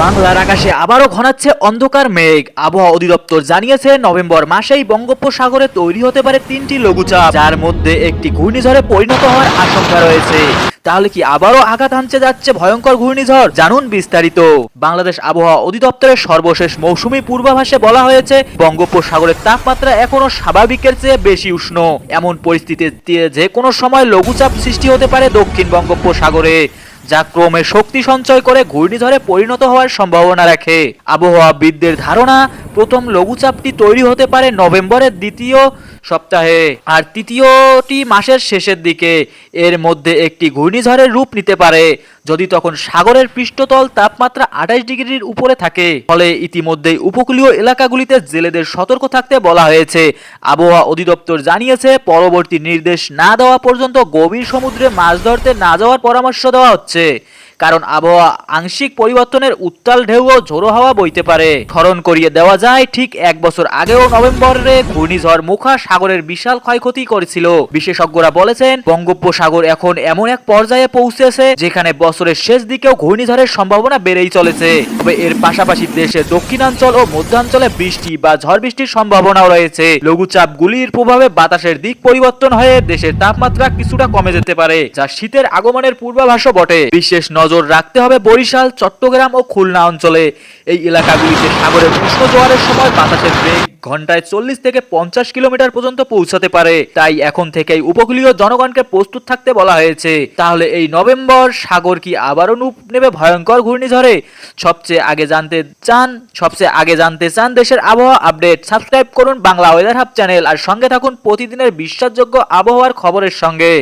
বাংলার আকাশে আবারও ঘনাচ্ছে অন্ধকার মেঘ। আবহাওয়া অধিদপ্তর জানিয়েছে, নভেম্বর মাসেই বঙ্গোপসাগরে তৈরি হতে পারে তিনটি লঘুচাপ, যার মধ্যে একটি ঘূর্ণিঝড়ে পরিণত হওয়ার আশঙ্কা রয়েছে। তাহলে কি আবারও আঘাত হানতে যাচ্ছে ভয়ঙ্কর ঘূর্ণিঝড়? জানুন বিস্তারিত। বাংলাদেশ আবহাওয়া অধিদপ্তরের সর্বশেষ মৌসুমী পূর্বাভাসে বলা হয়েছে, বঙ্গোপসাগরের তাপমাত্রা এখনও স্বাভাবিকের চেয়ে বেশি উষ্ণ। এমন পরিস্থিতিতে যে কোনো সময় লঘুচাপ সৃষ্টি হতে পারে দক্ষিণ বঙ্গোপসাগরে। যা ক্রমে শক্তি সঞ্চয় করে ঘূর্ণিঝড়ে পরিণত হওয়ার সম্ভাবনা রাখে। আবহাওয়াবিদদের ধারণা, প্রথম লঘুচাপটি তৈরি হতে পারে নভেম্বরের দ্বিতীয় সপ্তাহে। আর তৃতীয়টি মাসের শেষের দিকে এর মধ্যে একটি ঘূর্ণিঝড়ের রূপ নিতে পারে। যদি তখন সাগরের পৃষ্ঠতল তাপমাত্রা আঠাশ ডিগ্রির উপরে থাকে, ফলে ইতিমধ্যেই উপকূলীয় এলাকাগুলিতে জেলেদের সতর্ক থাকতে বলা হয়েছে। আবহাওয়া অধিদপ্তর জানিয়েছে, পরবর্তী নির্দেশ না দেওয়া পর্যন্ত গভীর সমুদ্রে মাছ ধরতে না যাওয়ার পরামর্শ দেওয়া হচ্ছে। কারণ আবহাওয়া আংশিক পরিবর্তনের উত্তাল ঢেউ ও ঝোড়ো হাওয়া বইতে পারে। স্মরণ করিয়ে দেওয়া যায়, ঠিক এক বছর আগেও নভেম্বরে ঘূর্ণিঝড় মুখা সাগরের বিশাল ক্ষয়ক্ষতি করেছিল। বিশেষজ্ঞরা বলেছেন, বঙ্গোপসাগর এখন এমন এক পর্যায়ে পৌঁছেছে, যেখানে বছরের শেষ দিকেও ঘূর্ণিঝড়ের সম্ভাবনা বেড়েই চলেছে। তবে এর পাশাপাশি দেশের দক্ষিণাঞ্চল ও মধ্যাঞ্চলে বৃষ্টি বা ঝড় বৃষ্টির সম্ভাবনাও রয়েছে। লঘুচাপগুলির প্রভাবে বাতাসের দিক পরিবর্তন হয়ে দেশের তাপমাত্রা কিছুটা কমে যেতে পারে, যা শীতের আগমনের পূর্বাভাসও বটে। বিশেষ নজর রাখতে হবে বরিশাল, চট্টগ্রাম ও খুলনা অঞ্চলে। এই এলাকাগুলিতে সাগরের উষ্ণ জোয়ারের সময় বাতাসের বেগ ঘন্টায় চল্লিশ থেকে পঞ্চাশ কিলোমিটার পর্যন্ত পৌঁছাতে পারে। তাই এখন থেকেই উপকূলীয় জনগণকে প্রস্তুত থাকতে বলা হয়েছে। তাহলে এই নভেম্বর সাগর কি আবারও রূপ নেবে ভয়ঙ্কর ঘূর্ণিঝড়ে? সবচেয়ে আগে জানতে চান, সবচেয়ে আগে জানতে চান দেশের আবহাওয়া আপডেট, সাবস্ক্রাইব করুন বাংলা ওয়েদার হাব চ্যানেল আর সঙ্গে থাকুন প্রতিদিনের বিশ্বাসযোগ্য আবহাওয়ার খবরের সঙ্গে।